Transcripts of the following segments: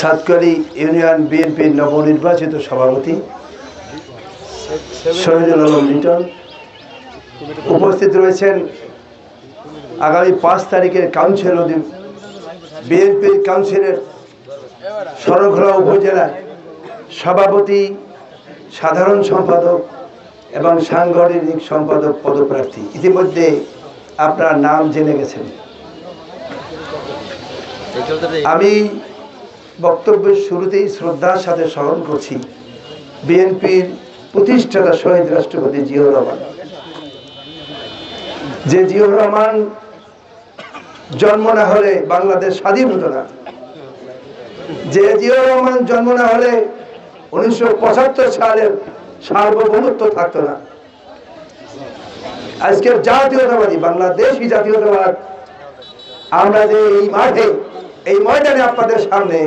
সাতকালী union বিএনপির নবনির্বাচিত সভাপতি শহীদুল আলম লিটন। উপস্থিত রয়েছেন আগামী পাঁচ তারিখের কাউন্সিল অধীন বিএনপির কাউন্সিলের সরঘরা উপজেলার সভাপতি, সাধারণ সম্পাদক এবং সাংগঠনিক সম্পাদক পদপ্রার্থী। ইতিমধ্যে আপনার নাম জেনে গেছেন। আমি বক্তব্যের শুরুতেই শ্রদ্ধার সাথে স্মরণ করছি বিএনপির প্রতিষ্ঠাতা শহীদ রাষ্ট্রপতি জিয়াউর রহমান। যে জিয়াউর রহমান জন্ম না হলে বাংলাদেশ স্বাধীন হতো না। যে জিয়াউর রহমান জন্ম না হলে উনিশশো সালের সার্বভৌমত্ব থাকতো না। আজকের জাতীয়তাবাদী বাংলাদেশই জাতীয়তাবাদ। আমরা যে এই মাঠে এই ময়দানে আপনাদের সামনে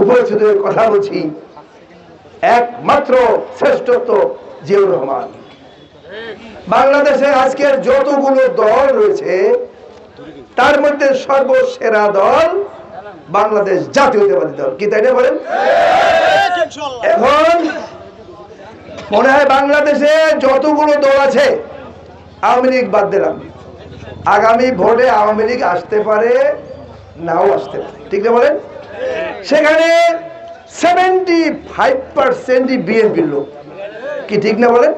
উপস্থিত হয়ে কথা বলছি। একমাত্র শ্রেষ্ঠত্ব জিয়াউর রহমান। বাংলাদেশে আজকের যতগুলো দল রয়েছে, তার মধ্যে সর্বসেরা দল বাংলাদেশ জাতীয়তাবাদী দল। কি তাই না বলেন? এখন মনে হয় বাংলাদেশে যতগুলো দল আছে, আওয়ামী লীগ বাদ দিলাম। আগামী ভোটে আওয়ামী লীগ আসতে পারে নাও আসতে পারে। ঠিক না বলেন? সেখানে সেভেন্টি ফাইভ পার্সেন্টই বিএনপির লোক। কি ঠিক না বলেন?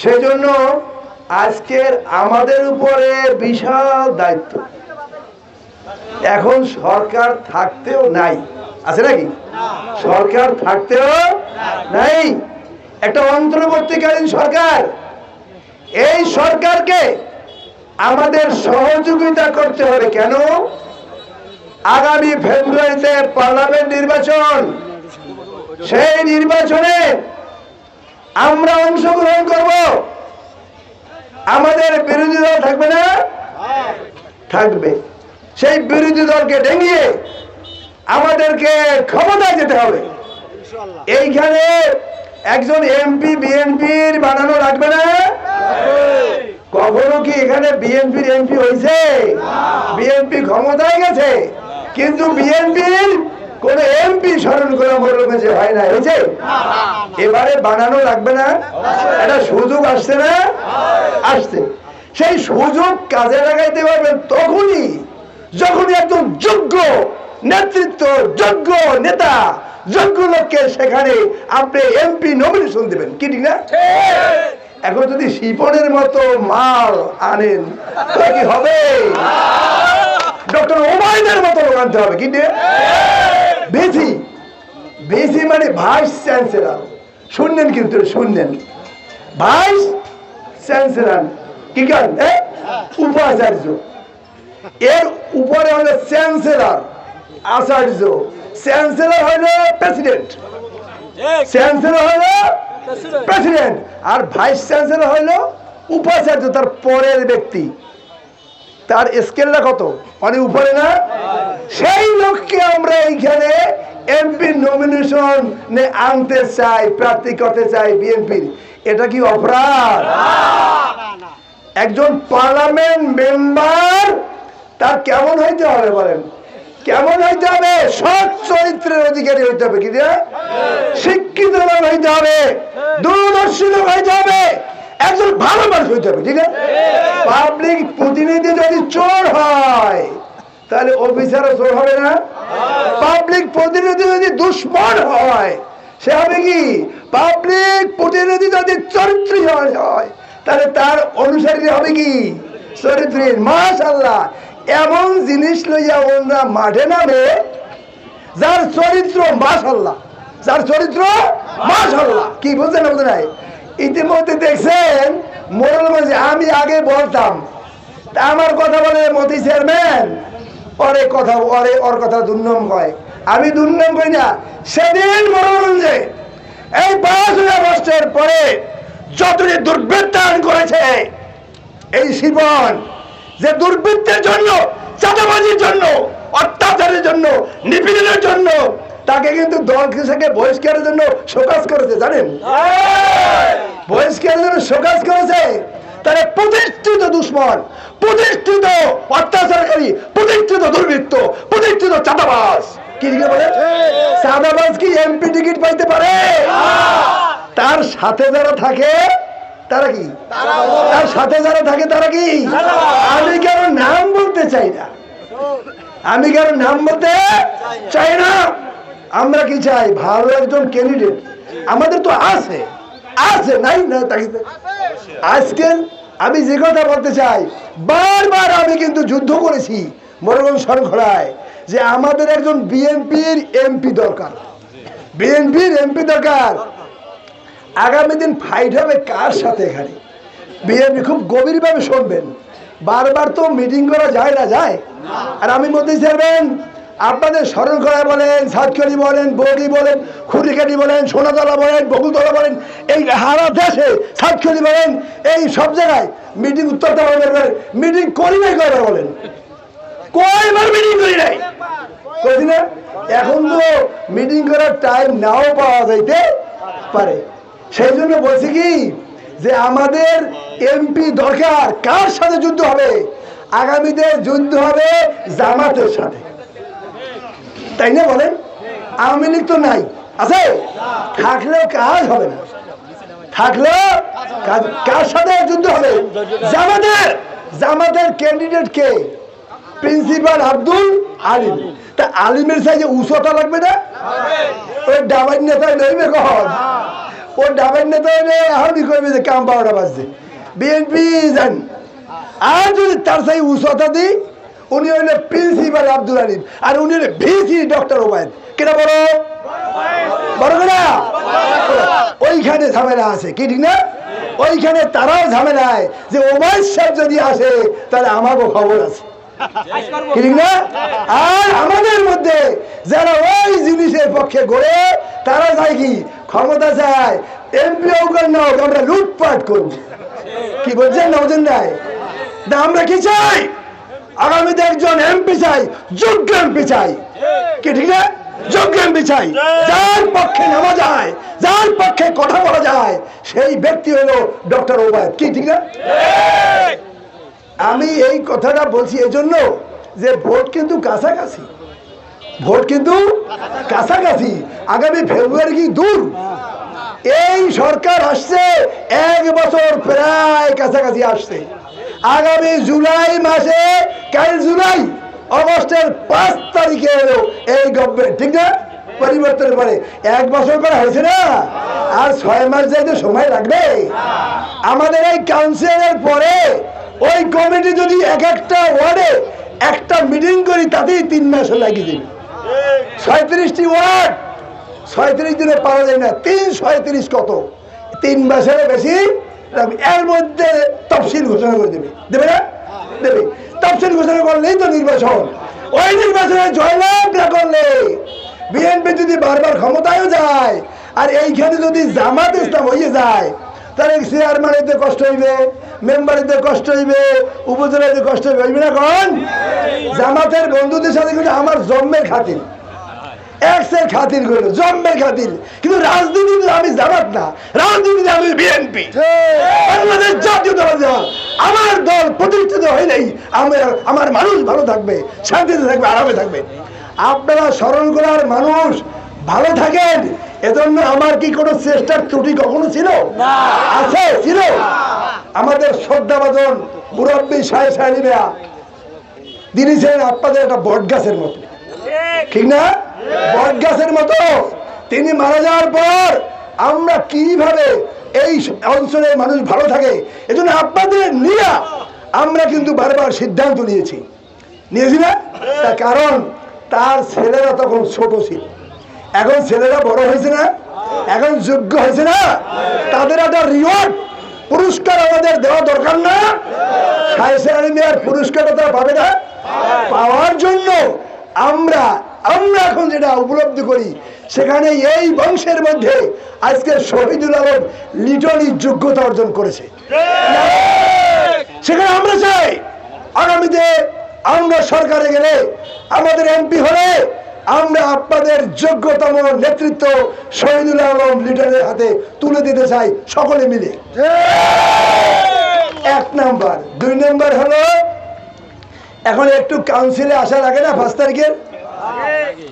সেজন্য আজকের আমাদের উপরে বিশাল দায়িত্ব। এখন সরকার থাকতেও নাই। আছে নাকি? সরকার থাকতেও নাই। একটা অন্তর্বর্তীকালীন সরকার। এই সরকারকে আমাদের সহযোগিতা করতে হবে কেন? আগামী ফেব্রুয়ারিতে পার্লামেন্ট নির্বাচন। সেই নির্বাচনে আমরা অংশগ্রহণ করব। আমাদের বিরোধী দল থাকবে না? থাকবে। সেই বিরোধী দলকে ডেঙিয়ে আমাদেরকে ক্ষমতায় যেতে হবে। এইখানে একজন এমপি, বিএনপির বানানো লাগবে না? কখনো কি এখানে বিএনপির এমপি হয়েছে? বিএনপি ক্ষমতায় গেছে? কিন্তু বিএনপির কোন এমপি স্মরণ করে বলল যে হয় না হয়েছে? এবারে বানানো লাগবে না? একটা সুযোগ আসছে না? আসছে। সেই সুযোগ কাজে লাগাইতে পারবেন তখনই যখনই একজন যোগ্য নেতৃত্ব যোগ্য নেতা যোগ্য লোককে সেখানে আপনি এমপি নমিনেশন দেবেন। কি ঠিক না? এখন যদি শিপনের মতো মাল আনেন কি হবে? ডক্টর ওবায়দের মতো লোক আনতে হবে কি বেশি বেশি মানে ভাইস চ্যান্সেলর। শুনলেন কিন্তু শুনলেন। ভাইস চ্যান্সেলর কি কারণ উপাচার্য। এর উপরে হলো চ্যান্সেলর আচার্য। চ্যান্সেলর হলো প্রেসিডেন্ট। চ্যান্সেলর হলো প্রেসিডেন্ট আর ভাইস চ্যান্সেলর হলো উপাচার্য তার পরের ব্যক্তি। তার স্কেলটা কত? অনেক উপরে না? সেই লোককে আমরা এইখানে এমপি নমিনেশন আনতে চাই প্রার্থী করতে চাই বিএনপির এটা কি অপরাধ? একজন পার্লামেন্ট মেম্বার তার কেমন হইতে হবে বলেন? কেমন হইতে হবে? সৎ চরিত্রের অধিকারী হইতে হবে কি শিক্ষিত লোক হইতে হবে। দূরদর্শী লোক হইতে হবে। একজন ভালো মানুষ হইতে হবে, ঠিক আছে? পাবলিক প্রতিনিধি যদি চোর হয়, তাহলে অফিসারও চোর হবে না। পাবলিক প্রতিনিধি যদি দুশ্মন হয়, সে হবে কি? পাবলিক প্রতিনিধি যদি চরিত্রহীন হয়, তাহলে তার অনুসারী হবে কি? চরিত্রহীন। মাশাল্লাহ এমন জিনিস লইয়া ওরা মাঠে নামে, যার চরিত্র মাশাল্লাহ যার চরিত্র মাশাল্লাহ কি বুঝছেন না বুঝলেন নাই? ইতিমধ্যে দেখছেন মোরল মাঝে আমি আগে বলতাম আমার কথা বলে মতি চেয়ারম্যান, ওরে কথা, ওরে ওর কথা দুর্নম কয়। আমি দুর্নম কই না। সেদিন মোরলগঞ্জে এই পড়াশোনা বছর পরে যতটি দুর্বৃত্তায়ন করেছে, এই শিবন, যে দুর্বৃত্তের জন্য চাঁদাবাজির জন্য অত্যাচারের জন্য নিপীড়নের জন্য তাকে কিন্তু দল থেকে বহিষ্কারের জন্য শোকাজ করেছে জানেন? বহিষ্কারের জন্য শোকাজ করেছে। তারা প্রতিষ্ঠিত দুশ্মন প্রতিষ্ঠিত অত্যাচারকারী প্রতিষ্ঠিত দুর্বৃত্ত প্রতিষ্ঠিত চাঁদাবাজ। কি বলে? চাঁদাবাজ কি এমপি টিকিট পাইতে পারে? তার সাথে যারা থাকে তারা কি? তার সাথে যারা থাকে তারা কি? আমি কেন নাম বলতে চাই না। আমি কেন নাম বলতে চাই না। আমরা কি চাই? ভালো একজন ক্যান্ডিডেট আমাদের তো আছে। আছে, নাই, না তাকে আজকে আমি যে কথা বলতে চাই, বারবার আমি কিন্তু যুদ্ধ করেছি মরগন শরখড়ায় যে আমাদের একজন বিএনপির এমপি দরকার। বিএনপির এমপি দরকার। আগামী দিন ফাইট হবে কার সাথে এখানে? বিএনপি খুব গভীরভাবে শুনবেন। বারবার তো মিটিং করা যায় না, যায়? আর আমি বলতে চাইবেন আপনাদের স্মরণ করা বলেন সাতকারি বলেন, বৌদি বলেন খুরিকাটি বলেন, সোনাতলা বলেন, বকুলতলা বলেন, এই হারা দেশে সাতকারি বলেন, এই সব জায়গায় মিটিং উত্তরটা বলেন মিটিং করি নাই কয়বার বলেন? কয়বার মিটিং করি নাই? না এখন তো মিটিং করার টাইম নাও পাওয়া যাইতে পারে। সেই জন্য বলছি কি, যে আমাদের এমপি দরকার কার সাথে যুদ্ধ হবে? আগামীতে যুদ্ধ হবে জামাতের সাথে। তাই না বলেন? আওয়ামী লীগ তো নাই। আছে? থাকলেও কাজ হবে না। থাকলেও কাজ- কার সাথে যুদ্ধ হবে? জামাতের। জামাতের ক্যান্ডিডেট কে? প্রিন্সিপাল আব্দুল আলিম। তা আলিমের সাইজে উঁচুটা লাগবে না? ওই ডাবাই নেতা লইবে কখন ও ডাবের নেতা হলে এখনই করবে যে কাম বারোটা বাজছে? বিএনপি যান আর যদি তার সাই উসতা দিই উনি হইলে প্রিন্সিপাল আব্দুল আলিম আর উনি হলে ভিসি ডক্টর ওবায়দ। কেনা বড়? বড় কেনা ওইখানে ঝামেলা আছে, কি ঠিক না? ওইখানে তারাও ঝামেলায় যে ওবায়দ সাহেব যদি আসে, তাহলে আমারও খবর আছে। আর আমাদের মধ্যে যারা ওই জিনিসের পক্ষে গড়ে, তারা চায় কি? ক্ষমতা চায় এমপি আমরা লুটপাট করব। কি বলছেন না বলছেন নাই আমরা কি চাই? আগামীতে একজন এমপি চাই, যোগ্য এমপি চাই। কি ঠিক না? যোগ্য এমপি চাই। যার পক্ষে নামা যায়, যার পক্ষে কথা বলা যায়, সেই ব্যক্তি হলো ডক্টর ওবায়দ। কি ঠিক না? আমি এই কথাটা বলছি এই জন্য যে ভোট কিন্তু কাছাকাছি। ভোট কিন্তু কাছাকাছি। আগামী ফেব্রুয়ারি কি দূর? এই সরকার আসছে, এক বছর প্রায় কাছাকাছি আসছে। আগামী জুলাই মাসে, কাল জুলাই, অগস্টের পাঁচ তারিখে এলো এই গভর্নমেন্ট ঠিক না? পরিবর্তনের পরে। এক বছর করা হয়েছে না? আর ছয় মাস যাইতে সময় লাগবে। আমাদের এই কাউন্সিলের পরে ওই কমিটি যদি এক একটা ওয়ার্ডে একটা মিটিং করি, তাতেই তিন মাস লাগিয়ে দেবে ছয়ত্রিশটি ওয়ার্ড ছয়ত্রিশ দিনে পাওয়া যায় না। তিন, ছয়ত্রিশ কত? তিন মাসের বেশি। এর মধ্যে তফসিল ঘোষণা করে দেবে। দেবে না? দেবে। তফসিল ঘোষণা করলেই তো নির্বাচন। ওই নির্বাচনে জয়লাভ না করলে বিএনপি যদি বারবার ক্ষমতায়ও যায় আর এইখানে যদি জামাত ইসলাম হয়ে যায় তাহলে চেয়ারম্যানেতে কষ্ট হইবে মেম্বারেতে কষ্ট হইবে উপজেলাতে কষ্ট হইবে। হইবে না কন জামাতের বন্ধুদের সাথে কিন্তু আমার জন্মের খাতির। এক্সের খাতির করল জন্মের খাতির। কিন্তু রাজনীতিতে আমি জামাত না রাজনীতিতে আমি বিএনপি। বাংলাদেশ জাতীয় দল দল। আমার দল প্রতিষ্ঠিত হইলেই আমার আমার মানুষ ভালো থাকবে শান্তিতে থাকবে আরামে থাকবে। আপনারা স্মরণ করার মানুষ ভালো থাকেন এজন্য আমার কি কোনো চেষ্টার ত্রুটি কখনো ছিল? আছে ছিল। আমাদের শ্রদ্ধাভাজন মুরব্বী সাহেব সাহেবেরা তিনি ছিলেন আপনাদের একটা বট গাছের মতো ঠিক না? বট গাছের মতো। তিনি মারা যাওয়ার পর আমরা কীভাবে এই অঞ্চলের মানুষ ভালো থাকে, এজন্য আপনাদের নিয়ে আমরা কিন্তু বারবার সিদ্ধান্ত নিয়েছি। নিয়েছি না? তার কারণ, তার ছেলেরা তখন ছোট ছিল। এখন ছেলেরা বড় হয়েছে না? এখন যোগ্য হয়েছে না? তাদের একটা রিওয়ার্ড পুরস্কার আমাদের দেওয়া দরকার না। সাইসের মেয়ার পুরস্কারটা তারা পাবে না। পাওয়ার জন্য আমরা আমরা এখন যেটা উপলব্ধি করি, সেখানে এই বংশের মধ্যে আজকে শহীদুল আলম লিটলি যোগ্যতা অর্জন করেছে। সেখানে আমরা চাই, আগামীতে আমরা সরকারে গেলে আমাদের এমপি হলে আমরা আপনাদের যোগ্যতম নেতৃত্ব শহীদুল আলম লিডারের হাতে তুলে দিতে চাই সকলে মিলে। এক নাম্বার। দুই নাম্বার হলো, এখন একটু কাউন্সিলে আসা লাগে না পাঁচ তারিখের?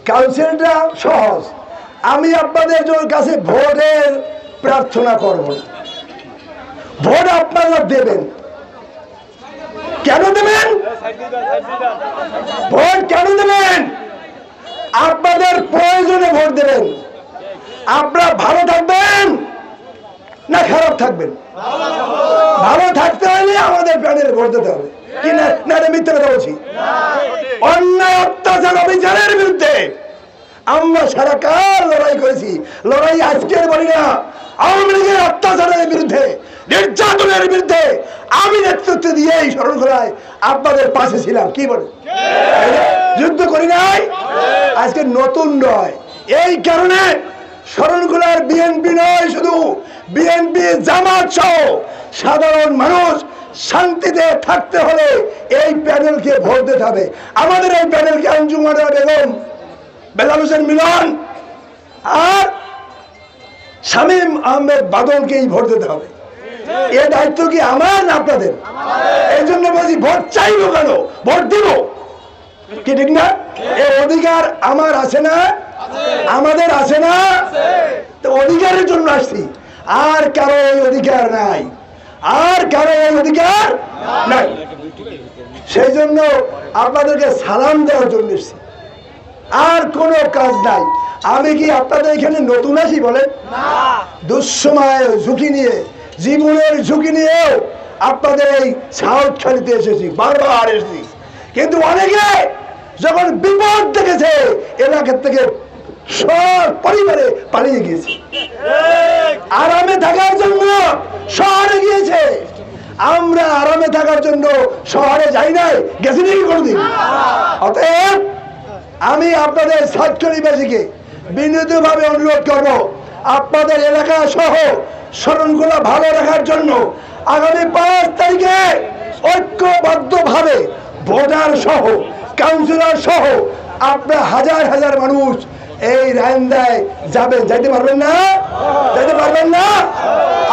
কাউন্সিলটা সহজ। আমি আপনাদের কাছে ভোটের প্রার্থনা করব। ভোট আপনারা দেবেন। কেন দেবেন? ভোট কেন দেবেন? আপনাদের প্রয়োজনে ভোট দেবেন। আপনারা ভালো থাকবেন না খারাপ থাকবেন? ভালো থাকতে হলে আমাদের প্যানেল ভোট দিতে হবে। কি বলছি। অন্যায়, অত্যাচার বিরুদ্ধে আমরা সারা কাল লড়াই করেছি। লড়াই বলি না, আওয়ামী লীগের অত্যাচারের বিরুদ্ধে, নির্যাতনের বিরুদ্ধে আমি নেতৃত্ব দিয়ে এই আপনাদের পাশে ছিলাম। কি বলে? যুদ্ধ করি নাই? আজকে নতুন নয়। এই কারণে শরণখোলার বিএনপি নয় শুধু। বিএনপি জামাত সহ সাধারণ মানুষ শান্তিতে থাকতে হলে এই প্যানেলকে ভোট দিতে হবে। আমাদের এই প্যানেলকে আঞ্জুমানা বেগম বেলাল হোসেন মিলন আর শামীম আহমেদ বাদলকেই ভোট দিতে হবে। এ দায়িত্ব কি আমার না আপনাদের? এই জন্য বলছি ভোট চাইব কেন? ভোট দিব। কি ঠিক না? এই অধিকার আমার আছে না? আমাদের আছে না? তো অধিকারের জন্য আসছি। আর কারও এই অধিকার নাই। আর কারও এই অধিকার নাই। সেই জন্য আপনাদেরকে সালাম দেওয়ার জন্য এসছি। আর কোনো কাজ নাই। আমি কি আপনাদের এখানে নতুন আছি বলেন দুঃসময় ঝুঁকি নিয়ে জীবনের ঝুঁকি নিয়েও আপনাদের এই সাউথ খালিতে এসেছি বারবার এসেছি। কিন্তু অনেকে যখন বিপদ দেখেছে এলাকা থেকে সব পরিবারে পালিয়ে গিয়েছে। আরামে থাকার জন্য শহরে গিয়েছে। আমরা আরামে থাকার জন্য শহরে যাই নাই, গেছি নাকি কোনোদিন? অতএব আমি আপনাদের ছাত্রীবাসীকে বিনীতভাবে অনুরোধ করব, আপনাদের এলাকা সহ স্মরণগুলো ভালো রাখার জন্য আগামী পাঁচ তারিখে ঐক্যবদ্ধভাবে ভোটার সহ কাউন্সিলর সহ আপনার হাজার হাজার মানুষ এই রায়ন্দায় যাবেন, যাইতে পারবেন না? যাইতে পারবেন না?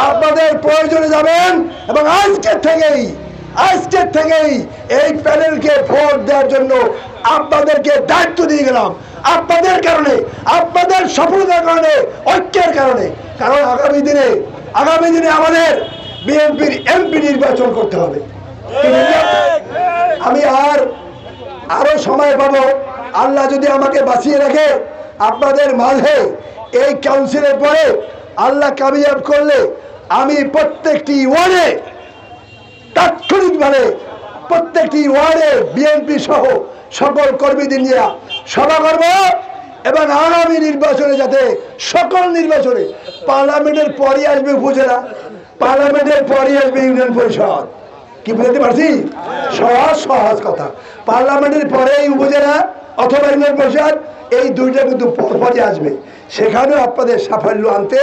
আপনাদের প্রয়োজনে যাবেন এবং আজকের থেকেই আজকের থেকেই এই প্যানেলকে ভোট দেওয়ার জন্য আপনাদেরকে দায়িত্ব দিয়ে গেলাম। আপনাদের কারণে, আপনাদের সফলতার কারণে, ঐক্যের কারণে। কারণ আগামী দিনে আগামী দিনে আমাদের বিএনপির এমপি নির্বাচন করতে হবে। আমি আর আরও সময় পাবো। আল্লাহ যদি আমাকে বাঁচিয়ে রাখে আপনাদের মাঝে এই কাউন্সিলের পরে আল্লাহ কামিয়াব করলে আমি প্রত্যেকটি ওয়ার্ডে তাৎক্ষণিকভাবে প্রত্যেকটি ওয়ার্ডে বিএনপি সহ সকল কর্মীদের নিয়ে সভা করব এবং আগামী নির্বাচনে যাতে সকল নির্বাচনে পার্লামেন্টের পরই আসবে উপজেলা, পার্লামেন্টের পরই আসবে ইউনিয়ন পরিষদ। কি বুঝতে পারছি? সহজ সহজ কথা। পার্লামেন্টের পরেই উপজেলা অথবা ইউনিয়ন পরিষদ এই দুইটা কিন্তু পরে আসবে। সেখানেও আপনাদের সাফল্য আনতে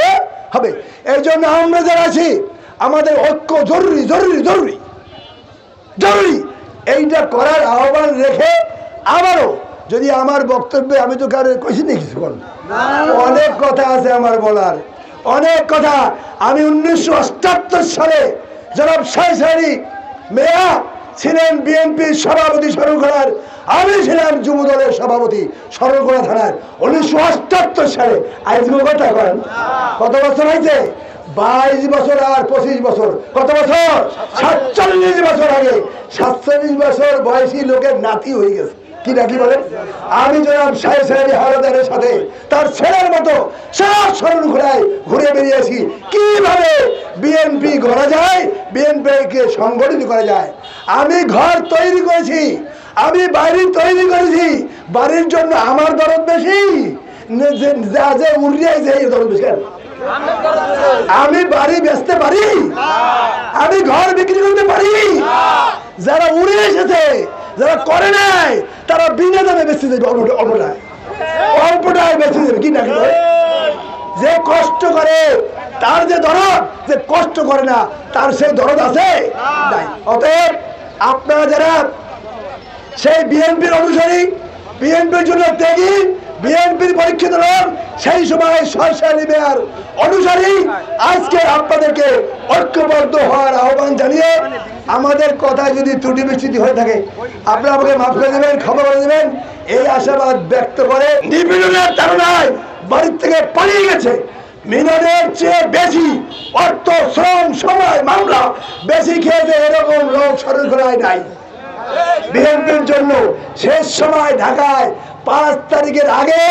হবে। এই জন্য আমরা যারা আছি, আমাদের ঐক্য জরুরি জরুরি জরুরি। জরুরি। এইটা করার আহ্বান রেখে আবারও যদি আমার বক্তব্যে আমি তো কারও কইছি না কিছুক্ষণ অনেক কথা আছে আমার বলার। অনেক কথা। আমি উনিশশো অষ্টাত্তর সালে জনাব সাইসারি মেয়া, ছিলেন বিএনপির সভাপতি সরকার আমি ছিলাম যুব দলের সভাপতি সরকার থানার উনিশশো অষ্টাত্তর সালে। আজ কথা করেন কত বছর হয়েছে? বাইশ বছর আর পঁচিশ বছর। কত বছর? সাতচল্লিশ বছর আগে। সাতচল্লিশ বছর বয়সী লোকের নাতি হয়ে গেছে। কি নাকি বলেন আমি জনাব সাহেব সাহেব হাওলাদারের সাথে তার ছেলের মতো সব স্মরণ ঘোরায় ঘুরে বেরিয়েছি কীভাবে বিএনপি গড়া যায়? বিএনপি কে সংগঠিত করা যায়? আমি ঘর তৈরি করেছি। আমি বাড়ি তৈরি করেছি। বাড়ির জন্য আমার দরদ বেশি। যা যে যে দরদ বেশি আমি বাড়ি বেচতে পারি? আমি ঘর বিক্রি করতে পারি? যারা উড়ে এসেছে, যারা করে নাই, তারা বিনা দামে বেচতে দেবে অল্প- অল্পটায়। বেচতে দেবে, কি বলে? যে কষ্ট করে, তার যে দরদ, যে কষ্ট করে না, তার সেই দরদ আছে? অতএব আপনারা যারা সেই বিএনপির অনুসারী, বিএনপির জন্য ত্যাগী, বিএনপির পরীক্ষিত লোক, সেই সময় সরসালি মেয়ার অনুসারী আজকে আপনাদেরকে ঐক্যবদ্ধ হওয়ার আহ্বান জানিয়ে আমাদের কথা যদি ত্রুটি বিচ্ছুতি হয়ে থাকে, আপনারা আমাকে মাফ করে দেবেন, ক্ষমা করে দেবেন। এই আশাবাদ ব্যক্ত করে নিপীড়নের তারণায় বাড়ির থেকে পালিয়ে গেছে। মিলনের চেয়ে বেশি অর্থ, শ্রম, সময়, মামলা বেশি খেয়েছে এরকম লোক করায় নাই। বিএনপির জন্য শেষ সময় ঢাকায় পাঁচ তারিখের আগে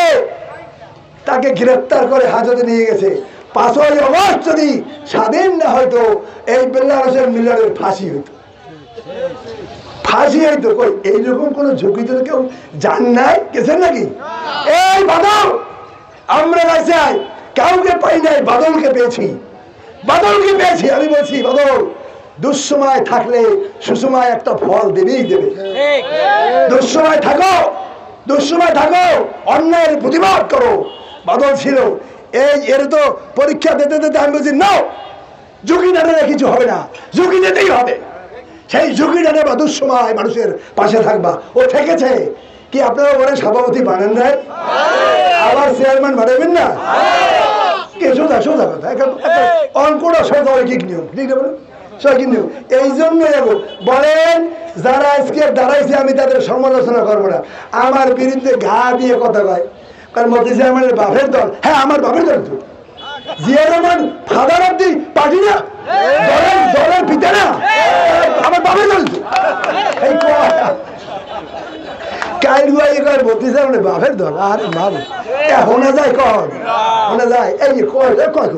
তাকে গ্রেফতার করে হাজতে নিয়ে গেছে। পাঁচই অগস্ট যদি স্বাধীন না হয়তো এই বেল্লা হোসেন মিলনের ফাঁসি হইতো। ফাঁসি হইতো কই? এইরকম কোন ঝুঁকি তো কেউ জান নাই? গেছেন নাকি? এই বাদল! আমরা কাছে কাউকে পাই নাই, বাদলকে পেয়েছি। বাদলকে পেয়েছি, আমি বলছি, বাদল! দুঃসময় থাকলে সুসময় একটা ফল দেবেই দেবে। দুঃসময় থাকো দুঃসময় থাকো অন্যায়ের প্রতিবাদ করো। বাদল ছিল এই এর তো পরীক্ষা দিতে দিতে আমি বলছি নাও ঝুঁকি না নিলে কিছু হবে না ঝুঁকি নিতেই হবে। সেই ঝুঁকি না নেবা দুঃসময় মানুষের পাশে থাকবা। ও থেকেছে। কি আপনারা বলে সভাপতি বানান নাই? আবার চেয়ারম্যান বানাবেন না? কে সোজা সোজা কথা। একটা- একটা অঙ্কটা সোজা ঐকিক নিয়ম? ঠিক না এই জন্য বলেন, যারা আজকে দাঁড়াইছে, আমি তাদের সমালোচনা করব না। আমার বিরুদ্ধে ঘা দিয়ে কথা কয়। কারণ মধ্যে চেয়ারম্যানের বাপের দল। হ্যাঁ আমার বাপের দল তো। না? দলের দলের পিতা না? আমার বাপের দল তো। এই বাপের দল? আরে মারে যায় কন? হোনা যায়। এই কয় কয়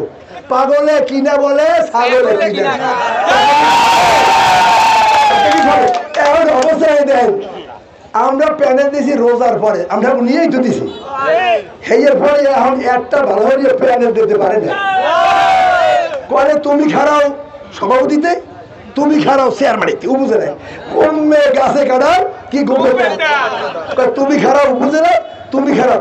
পাগলে কিনা বলে ছাগলে কিনা। অবস্থায় দেন আমরা প্যানেল দিছি রোজার পরে আমরা নিয়েই তো দিছি। হেয়ের পরে এখন একটা ভালো হয়ে প্যানেল দিতে পারে না। কলে তুমি খারাও সভাপতিতে তুমি খারাও চেয়ারম্যানিতে ও বুঝে নাই কমে গাছে কাটার কি গোপে তুমি খারাপ বুঝে না তুমি খারাপ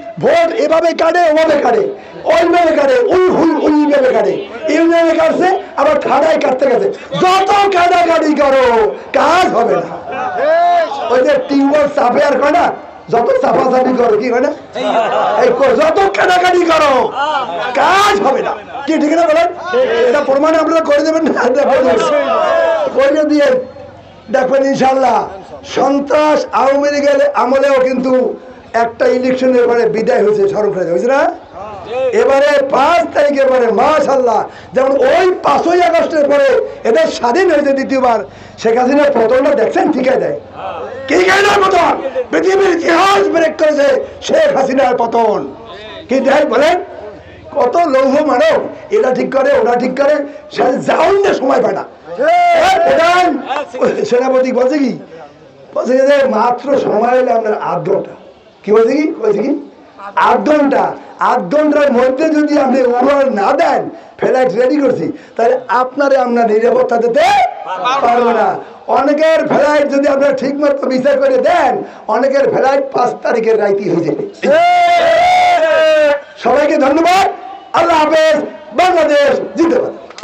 ভোট এভাবে কাটে, ওভাবে কাটে। ওইভাবে কাটে উই হুই উইভাবে কাটে। ইউনিয়নে কাটছে, আবার খাড়ায় কাটতে কাটে। যত কাটাকাটি করো, কাজ হবে না। ওই যে টিউবওয়েল চাপে আর কয় না, যত চাপাচাপি করো, কি হয় না? এই যত কাটাকাটি করো, কাজ হবে না। কি, ঠিক না বলেন? এটা প্রমাণ আপনারা করে দেবেন না? করে দিয়ে দেখবেন ইনশাল্লাহ সন্ত্রাস আওয়ামী লীগের আমলেও কিন্তু একটা ইলেকশনের পরে বিদায় হয়েছে স্মরণ করে হয়েছে না? এবারে পাঁচ তারিখের পরে মাশাল্লাহ যেমন ওই পাঁচই আগস্টের পরে এদের স্বাধীন হয়েছে দ্বিতীয়বার শেখ হাসিনা পতনটা দেখছেন ঠিকাই দেয়? কি গাইলার পতন পৃথিবীর ইতিহাস ব্রেক করেছে শেখ হাসিনার পতন। কি দেয় বলেন? কত লৌহ মানব এটা ঠিক করে ওটা ঠিক করে না সময় পায় না। প্রধান সেনাপতি বলছে কি? বলছে যে মাত্র সময় হলে আপনার ঘণ্টা কি বলছে কি? বলছে কি? আধ ঘণ্টা আধ ঘণ্টার মধ্যে যদি আপনি উড়ান না দেন ফ্লাইট রেডি করছি তাহলে আপনারে আমরা নিরাপত্তা দিতে পারব না। অনেকের ফ্লাইট যদি আপনারা ঠিক মতো বিচার করে দেন অনেকের ফ্লাইট পাঁচ তারিখের রাইতি হয়ে যাবে। সবাইকে ধন্যবাদ। আল্লাহ হাফেজ। বাংলাদেশ জিন্দাবাদ।